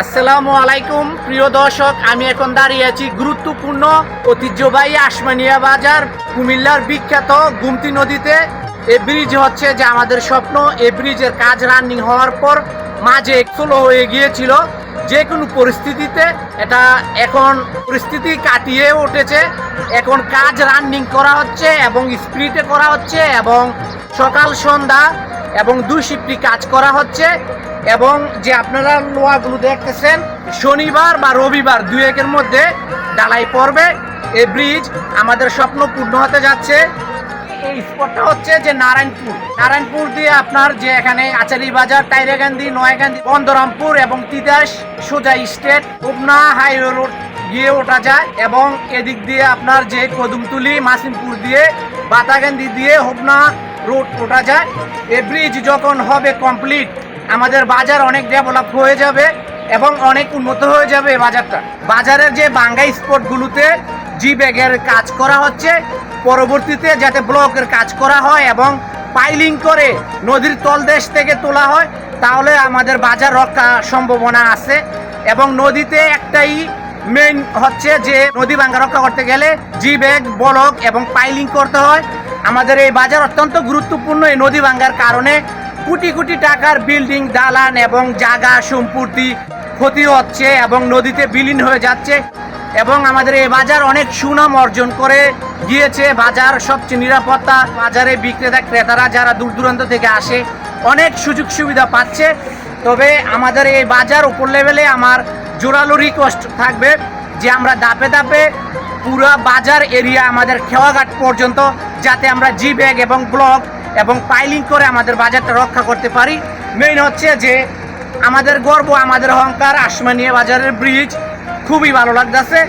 আসসালামু আলাইকুম, প্রিয় দর্শক, আমি এখন দাঁড়িয়ে আছি গুরুত্বপূর্ণ, ঐতিহ্যবাহী আসমানিয়া বাজার, কুমিল্লার বিখ্যাত গুমতি নদীতে। এই ব্রিজ হচ্ছে যে আমাদের স্বপ্ন এই ব্রিজের কাজ রানিং হওয়ার পর মাঝে স্লো হয়ে গিয়েছিল। যে কোনো পরিস্থিতিতে এটা এখন পরিস্থিতি কাটিয়ে উঠেছে। এখন কাজ রানিং করা হচ্ছে এবং স্পিডে করা হচ্ছে এবং সকাল সন্ধ্যা এবং দুই শিফটি কাজ করা হচ্ছে। এবং যে আপনারা লোহাগুলো দেখতেছেন, শনিবার বা রবিবার দুই একের মধ্যে ডালাই পড়বে। এই ব্রিজ আমাদের স্বপ্ন পূর্ণ হতে যাচ্ছে। এই স্পটটা হচ্ছে যে নারায়ণপুর। নারায়ণপুর দিয়ে আপনার যে এখানে আচারি বাজার টাইরাগান্ধি নয়াগান্ধি বন্দরামপুর এবং তিতাস, সোজা স্টেট উবনা হাইওয়ে রোড গিয়ে ওঠা যায় এবং এদিক দিয়ে আপনার যে কদমতুলি, মাসিমপুর দিয়ে, বাতাগান্ধি দিয়ে, হোবনা রোড ওঠা যায়। এই ব্রিজ যখন হবে কমপ্লিট আমাদের বাজার অনেক ডেভেলপ হয়ে যাবে এবং অনেক উন্নত হয়ে যাবে বাজারটা। বাজারের যে বাঙ্গাই স্পটগুলোতে জি ব্যাগের কাজ করা হচ্ছে, পরবর্তীতে যাতে ব্লকের কাজ করা হয় এবং পাইলিং করে নদীর তলদেশ থেকে তোলা হয়, তাহলে আমাদের বাজার রক্ষা সম্ভাবনা আছে এবং নদীতে একটাই মেইন হচ্ছে যে নদী ভাঙ্গা রক্ষা করতে গেলে জি ব্যাগ ব্লক এবং পাইলিং করতে হয়। আমাদের এই বাজার অত্যন্ত গুরুত্বপূর্ণ এই নদী ভাঙ্গার কারণে কোটি কোটি টাকার বিল্ডিং দালান এবং জাগা সম্পত্তি ক্ষতি হচ্ছে এবং নদীতে বিলীন হয়ে যাচ্ছে এবং আমাদের এই বাজার অনেক সুনাম অর্জন করে গিয়েছে। বাজার সবচেয়ে নিরাপত্তা, বাজারে বিক্রেতা, ক্রেতারা যারা দূর দূরান্ত থেকে আসে, অনেক সুযোগ সুবিধা পাচ্ছে। তবে আমাদের এই বাজার উপর লেভেলে আমার জোরালো রিকোয়েস্ট থাকবে যে আমরা দাপে দাপে পুরো বাজার এরিয়া আমাদের খেওয়াঘাট পর্যন্ত যাতে আমরা জি ব্যাগ এবং ব্লক এবং পাইলিং করে আমাদের বাজারটা রক্ষা করতে পারি। মেইন হচ্ছে যে আমাদের গর্ব, আমাদের অহংকার আসমানিয়া বাজারের ব্রিজ খুবই ভালো লাগতেছে।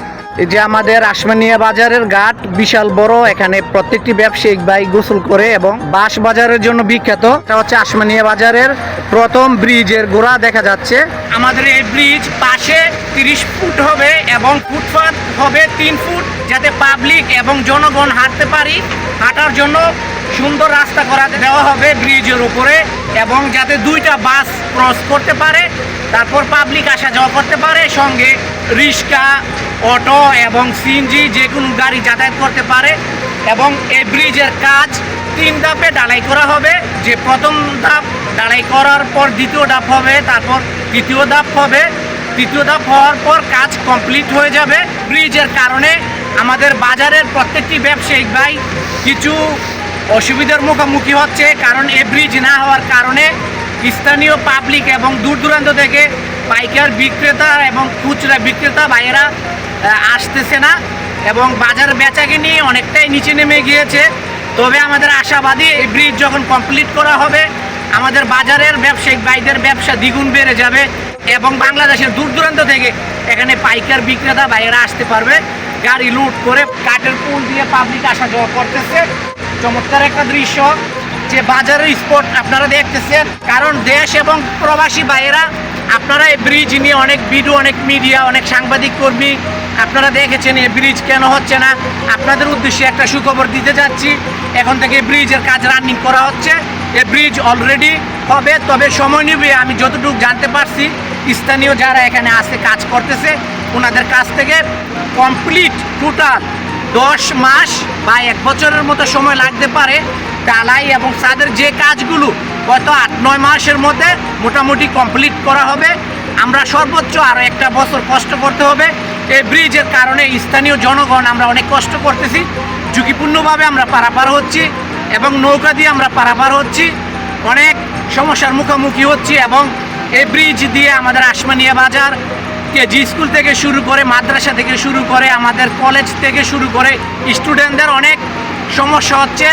এই যে আমাদের আসমানিয়া বাজারের ঘাট, বিশাল বড়, এখানে প্রত্যেকটি ব্যবসায়িক ভাই গোসল করে এবং বাঁশ বাজারের জন্য বিখ্যাত। এটা হচ্ছে আসমানিয়া বাজারের প্রথম ব্রিজের গোড়া দেখা যাচ্ছে। আমাদের এই ব্রিজ পাশে তিরিশ ফুট হবে এবং ফুটপাথ হবে তিন ফুট, যাতে পাবলিক এবং জনগণ হাঁটতে পারি। হাঁটার জন্য সুন্দর রাস্তা করা দেওয়া হবে ব্রিজের উপরে এবং যাতে দুইটা বাস ক্রস করতে পারে, তারপর পাবলিক আসা যাওয়া করতে পারে, সঙ্গে রিক্সা, অটো এবং সিএনজি যে কোনো গাড়ি যাতায়াত করতে পারে এবং এই ব্রিজের কাজ তিন ধাপে ডালাই করা হবে। যে প্রথম ধাপ ডালাই করার পর দ্বিতীয় ধাপ হবে, তারপর তৃতীয় ধাপ হবে। তৃতীয় ধাপ হওয়ার পর কাজ কমপ্লিট হয়ে যাবে। ব্রিজের কারণে আমাদের বাজারের প্রত্যেকটি ব্যবসায়িক ভাই কিছু অসুবিধার মুখোমুখি হচ্ছে, কারণ এ ব্রিজ না হওয়ার কারণে স্থানীয় পাবলিক এবং দূর দূরান্ত থেকে পাইকার বিক্রেতা এবং খুচরা বিক্রেতা ভাইয়েরা আসতেছে না এবং বাজার বেচাকে নিয়ে অনেকটাই নিচে নেমে গিয়েছে। তবে আমাদের আশাবাদী এই ব্রিজ যখন কমপ্লিট করা হবে, আমাদের বাজারের ব্যবসায়িক ভাইদের ব্যবসা দ্বিগুণ বেড়ে যাবে এবং বাংলাদেশের দূর দূরান্ত থেকে এখানে পাইকার বিক্রেতা ভাইয়েরা আসতে পারবে। গাড়ি লুট করে কাঠের পুল দিয়ে পাবলিক আসা যাওয়া করতেছে। চমৎকার একটা দৃশ্য যে বাজারের স্পট আপনারা দেখতেছেন। কারণ দেশ এবং প্রবাসী ভাইয়েরা আপনারা এই ব্রিজ নিয়ে অনেক ভিডিও অনেক মিডিয়া অনেক সাংবাদিক কর্মী আপনারা দেখেছেন এই ব্রিজ কেন হচ্ছে না? আপনাদের উদ্দেশ্যে একটা সুখবর দিতে যাচ্ছি। এখন থেকে ব্রিজের কাজ রানিং করা হচ্ছে। এই ব্রিজ অলরেডি হবে, তবে সময় নেবে, আমি যতটুকু জানতে পারছি, স্থানীয় যারা এখানে আসে, কাজ করতেছে ওনাদের কাছ থেকে কমপ্লিট টোটাল দশ মাস বা এক বছরের মতো সময় লাগতে পারে। ডালাই এবং তাদের যে কাজগুলো গত আট, নয় মাসের মধ্যে মোটামুটি কমপ্লিট করা হবে। আমরা সর্বোচ্চ আরও একটা বছর কষ্ট করতে হবে। এই ব্রিজের কারণে স্থানীয় জনগণ আমরা অনেক কষ্ট করতেছি। ঝুঁকিপূর্ণভাবে আমরা পারাপার হচ্ছি এবং নৌকা দিয়ে আমরা পারাপার হচ্ছি। অনেক সমস্যার মুখোমুখি হচ্ছি এবং এই ব্রিজ দিয়ে আমাদের আসমানিয়া বাজার, কেজি স্কুল থেকে শুরু করে মাদ্রাসা থেকে শুরু করে আমাদের কলেজ থেকে শুরু করে স্টুডেন্টদের অনেক সমস্যা হচ্ছে।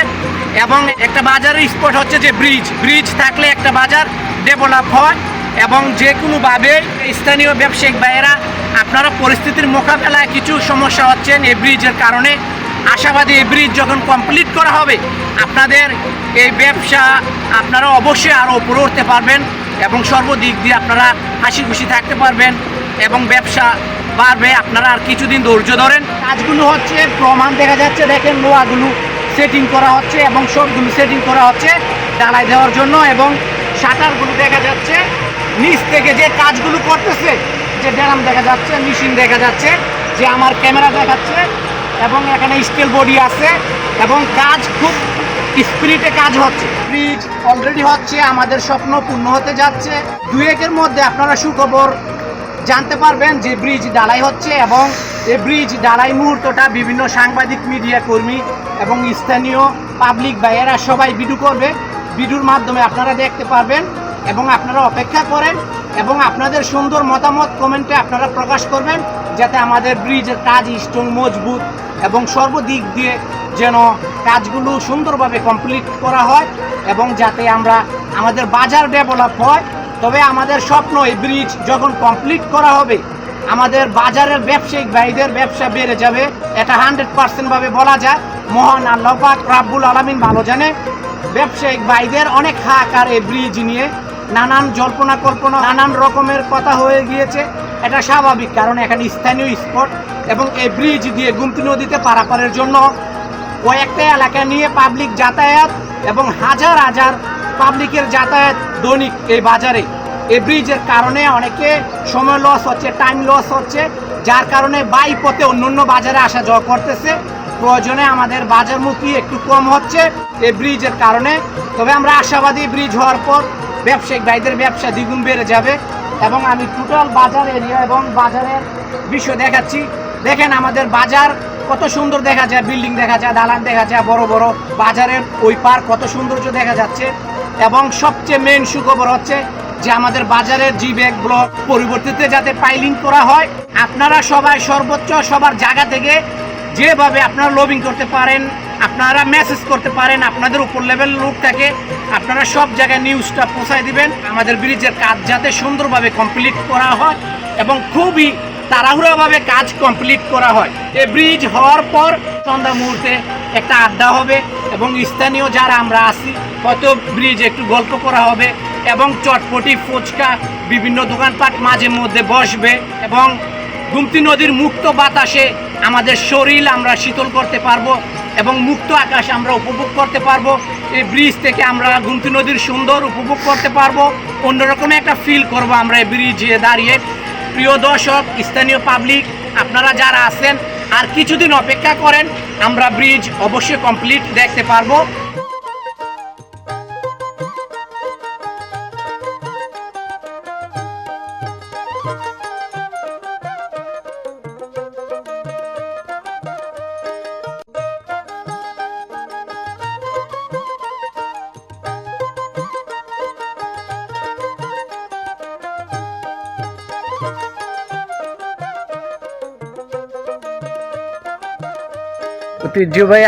এবং একটা বাজারের স্পট হচ্ছে যে ব্রিজ ব্রিজ থাকলে একটা বাজার ডেভেলপ হয় এবং যে কোনোভাবে স্থানীয় ব্যবসায়িক ভাইয়েরা আপনারা পরিস্থিতির মোকাবেলায় কিছু সমস্যা হচ্ছেন এই ব্রিজের কারণে। আশাবাদী এই ব্রিজ যখন কমপ্লিট করা হবে, আপনাদের এই ব্যবসা আপনারা অবশ্যই আরও উপরে উঠতে পারবেন এবং সর্বদিক দিয়ে আপনারা হাসি খুশি থাকতে পারবেন এবং ব্যবসা বাড়বে। আপনারা আর কিছুদিন ধৈর্য ধরেন। কাজগুলো হচ্ছে, প্রমাণ দেখা যাচ্ছে, দেখেন লোহাগুলো সেটিং করা হচ্ছে এবং সবগুলো সেটিং করা হচ্ছে ডালাই দেওয়ার জন্য এবং শাটারগুলো দেখা যাচ্ছে। নিচ থেকে যে কাজগুলো করতেছে, যে ড্রাম দেখা যাচ্ছে, মেশিন দেখা যাচ্ছে, যে আমার ক্যামেরা দেখাচ্ছে এবং এখানে স্টিল বডি আছে এবং কাজ খুব স্পিরিটে কাজ হচ্ছে। ব্রিজ অলরেডি হচ্ছে, আমাদের স্বপ্ন পূর্ণ হতে যাচ্ছে। দুই একের মধ্যে আপনারা সুখবর জানতে পারবেন যে ব্রিজ ডালাই হচ্ছে এবং এই ব্রিজ ডালাই মুহূর্তটা বিভিন্ন সাংবাদিক, মিডিয়া কর্মী এবং স্থানীয় পাবলিক ভাইয়েরা সবাই ভিডিও করবে। ভিডিওর মাধ্যমে আপনারা দেখতে পারবেন এবং আপনারা অপেক্ষা করেন এবং আপনাদের সুন্দর মতামত কমেন্টে আপনারা প্রকাশ করবেন যাতে আমাদের ব্রিজের কাজ স্ট্রং মজবুত এবং সর্বদিক দিয়ে যেন কাজগুলো সুন্দরভাবে কমপ্লিট করা হয় এবং যাতে আমরা আমাদের বাজার ডেভেলপ হয়। তবে আমাদের স্বপ্ন এই ব্রিজ যখন কমপ্লিট করা হবে আমাদের বাজারের ব্যবসায়িক ভাইদের ব্যবসা বেড়ে যাবে। এটা হান্ড্রেড পার্সেন্টভাবে বলা যায়। মহান আল্লাহ পাক রাব্বুল আলমিন ভালো জানে। ব্যবসায়িক ভাইদের অনেক হাহাকার এই ব্রিজ নিয়ে নানান জল্পনা কল্পনা, নানান রকমের কথা হয়ে গিয়েছে। এটা স্বাভাবিক, কারণ এখানে স্থানীয় স্পট এবং এই ব্রিজ দিয়ে গুমতি নদীতে পারাপারের জন্য কয়েকটা এলাকা নিয়ে পাবলিক যাতায়াত এবং হাজার হাজার পাবলিকের যাতায়াত দৈনিক এই বাজারে। এই ব্রিজের কারণে অনেকে সময় লস হচ্ছে টাইম লস হচ্ছে, যার কারণে বাই পথে অন্য অন্য বাজারে আসা যাওয়া করতেছে। প্রয়োজনে আমাদের বাজারমুখী একটু কম হচ্ছে এই ব্রিজের কারণে। তবে আমরা আশাবাদী ব্রিজ হওয়ার পর ব্যবসায়িক ভাইদের ব্যবসা দ্বিগুণ বেড়ে যাবে এবং আমি টোটাল বাজার এরিয়া এবং বাজারের বিষয় দেখাচ্ছি। দেখেন আমাদের বাজার কত সুন্দর দেখা যায়, বিল্ডিং দেখা যায়, দালান দেখা যায়, বড় বড় বাজারের ওই পার কত সৌন্দর্য দেখা যাচ্ছে এবং সবচেয়ে মেন সুখবর হচ্ছে যে আমাদের বাজারের জি ব্যাগ ব্লক পরিবর্তিতে যাতে পাইলিং করা হয়, আপনারা সবাই সর্বোচ্চ সবার জায়গা থেকে যেভাবে আপনারা লবিং করতে পারেন, আপনারা মেসেজ করতে পারেন, আপনাদের উপর লেভেল লোক থাকে, আপনারা সব জায়গায় নিউজটা পৌঁছায় দিবেন। আমাদের ব্রিজের কাজ যাতে সুন্দরভাবে কমপ্লিট করা হয় এবং খুবই তাড়াহুড়াভাবে কাজ কমপ্লিট করা হয়। এই ব্রিজ হওয়ার পর সন্ধ্যা মুহূর্তে একটা আড্ডা হবে এবং স্থানীয় যারা আমরা আছি, হয়তো ব্রিজ একটু গল্প করা হবে এবং চটপটি, ফুচকা, বিভিন্ন দোকানপাট মাঝে মধ্যে বসবে এবং গুমতি নদীর মুক্ত বাতাসে আমাদের শরীর আমরা শীতল করতে পারব এবং মুক্ত আকাশ আমরা উপভোগ করতে পারব। এই ব্রিজ থেকে আমরা গুমতি নদীর সুন্দর উপভোগ করতে পারব। অন্যরকম একটা ফিল করব আমরা এই ব্রিজে দাঁড়িয়ে। প্রিয় দর্শক, স্থানীয় পাবলিক আপনারা যারা আছেন আর কিছুদিন অপেক্ষা করেন, আমরা ব্রিজ অবশ্যই কমপ্লিট দেখতে পারব। ঐতিহ্যবাহী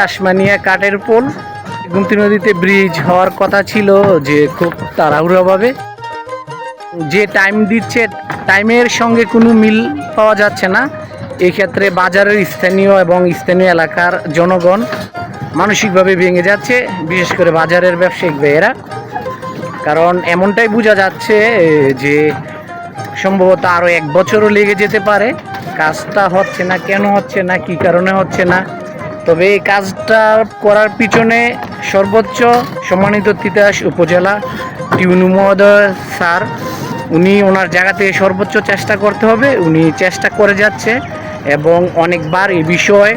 আসমানিয়া কাঠের পোল, গুমতি নদীতে ব্রিজ হওয়ার কথা ছিল যে খুব তাড়াহুড়োভাবে। যে টাইম দিচ্ছে টাইমের সঙ্গে কোনো মিল পাওয়া যাচ্ছে না। এক্ষেত্রে বাজারের স্থানীয় এবং স্থানীয় এলাকার জনগণ মানসিকভাবে ভেঙে যাচ্ছে, বিশেষ করে বাজারের ব্যবসায়িক ভাইয়েরা। কারণ এমনটাই বোঝা যাচ্ছে যে সম্ভবত আরও এক বছরও লেগে যেতে পারে। কাজটা হচ্ছে না, কেন হচ্ছে না, কি কারণে হচ্ছে না। তবে এই কাজটা করার পিছনে সর্বোচ্চ সম্মানিত তিতাস উপজেলা টিউনু মহোদয় স্যার উনি ওনার জায়গা থেকে সর্বোচ্চ চেষ্টা করতে হবে, উনি চেষ্টা করে যাচ্ছে এবং অনেকবার এই বিষয়ে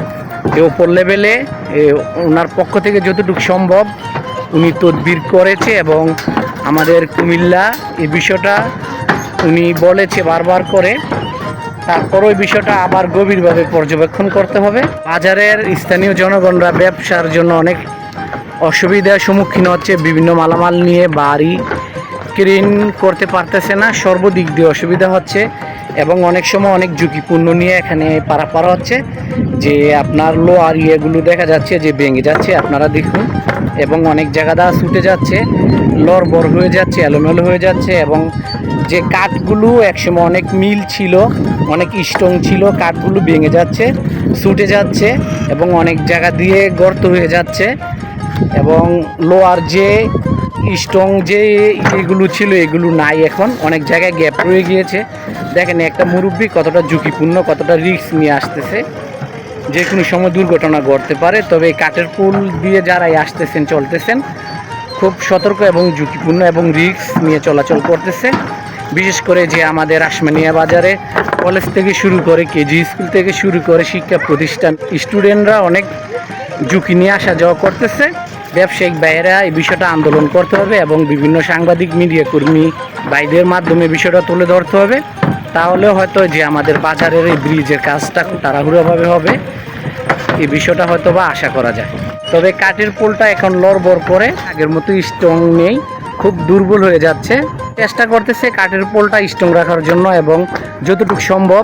ওপর লেভেলে ওনার পক্ষ থেকে যতটুকু সম্ভব উনি তদবির করেছে এবং আমাদের কুমিল্লা এই বিষয়টা উনি বলেছে বারবার করে। তারপর ওই বিষয়টা আবার গভীরভাবে পর্যবেক্ষণ করতে হবে। বাজারের স্থানীয় জনগণরা ব্যবসার জন্য অনেক অসুবিধার সম্মুখীন হচ্ছে, বিভিন্ন মালামাল নিয়ে বাড়ি ক্রেন করতে পারতেছে না, সর্বদিক দিয়ে অসুবিধা হচ্ছে এবং অনেক সময় অনেক ঝুঁকিপূর্ণ নিয়ে এখানে পারাপার হচ্ছে যে আপনার লোয়ার ইয়েগুলো দেখা যাচ্ছে যে ভেঙে যাচ্ছে, আপনারা দেখুন, এবং অনেক জায়গা জায়গাটা ছুটে যাচ্ছে লড়বড় হয়ে যাচ্ছে, এলোমেলো হয়ে যাচ্ছে, এবং যে কাঠগুলো একসময় অনেক মিল ছিল, অনেক স্ট্রং ছিল, কাঠগুলো ভেঙে যাচ্ছে, ছুটে যাচ্ছে, এবং অনেক জায়গা দিয়ে গর্ত হয়ে যাচ্ছে, এবং লোয়ার যে স্ট্রং যে এগুলো ছিল, এগুলো নাই এখন। অনেক জায়গায় গ্যাপ রয়ে গিয়েছে। দেখেন, একটা মুরব্বী কতটা ঝুঁকিপূর্ণ, কতটা রিস্ক নিয়ে আসতেছে। যে কোনো সময় দুর্ঘটনা ঘটতে পারে, তবে এই কাঠের পুল দিয়ে যারাই আসতেছেন, চলতেছেন, খুব সতর্ক এবং ঝুঁকিপূর্ণ এবং রিস্ক নিয়ে চলাচল করতেছে। বিশেষ করে যে আমাদের আসমানিয়া বাজারে কলেজ থেকে শুরু করে কেজি স্কুল থেকে শুরু করে শিক্ষা প্রতিষ্ঠান স্টুডেন্টরা অনেক ঝুঁকি নিয়ে আসা যাওয়া করতেছে। ব্যবসায়িক বাইরা এই বিষয়টা আন্দোলন করতে হবে এবং বিভিন্ন সাংবাদিক, মিডিয়া কর্মী ভাইদের মাধ্যমে বিষয়টা তুলে ধরতে হবে। তাহলে হয়তো যে আমাদের বাজারের এই ব্রিজের কাজটা তাড়াহুড়োভাবে হবে। এই বিষয়টা হয়তো বা আশা করা যায়। তবে কাঠের পোলটা এখন লড়বড় করে আগের মতো স্ট্রং নেই, খুব দুর্বল হয়ে যাচ্ছে। চেষ্টা করতেছে কাঠের পোলটা স্ট্রং রাখার জন্য এবং যতটুকু সম্ভব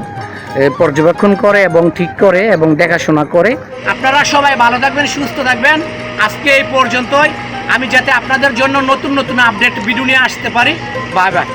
পর্যবেক্ষণ করে এবং ঠিক করে এবং দেখাশোনা করে। আপনারা সবাই ভালো থাকবেন, সুস্থ থাকবেন। আজকে এই পর্যন্তই। আমি যাতে আপনাদের জন্য নতুন নতুন আপডেট ভিডিও নিয়ে আসতে পারি। Bye bye.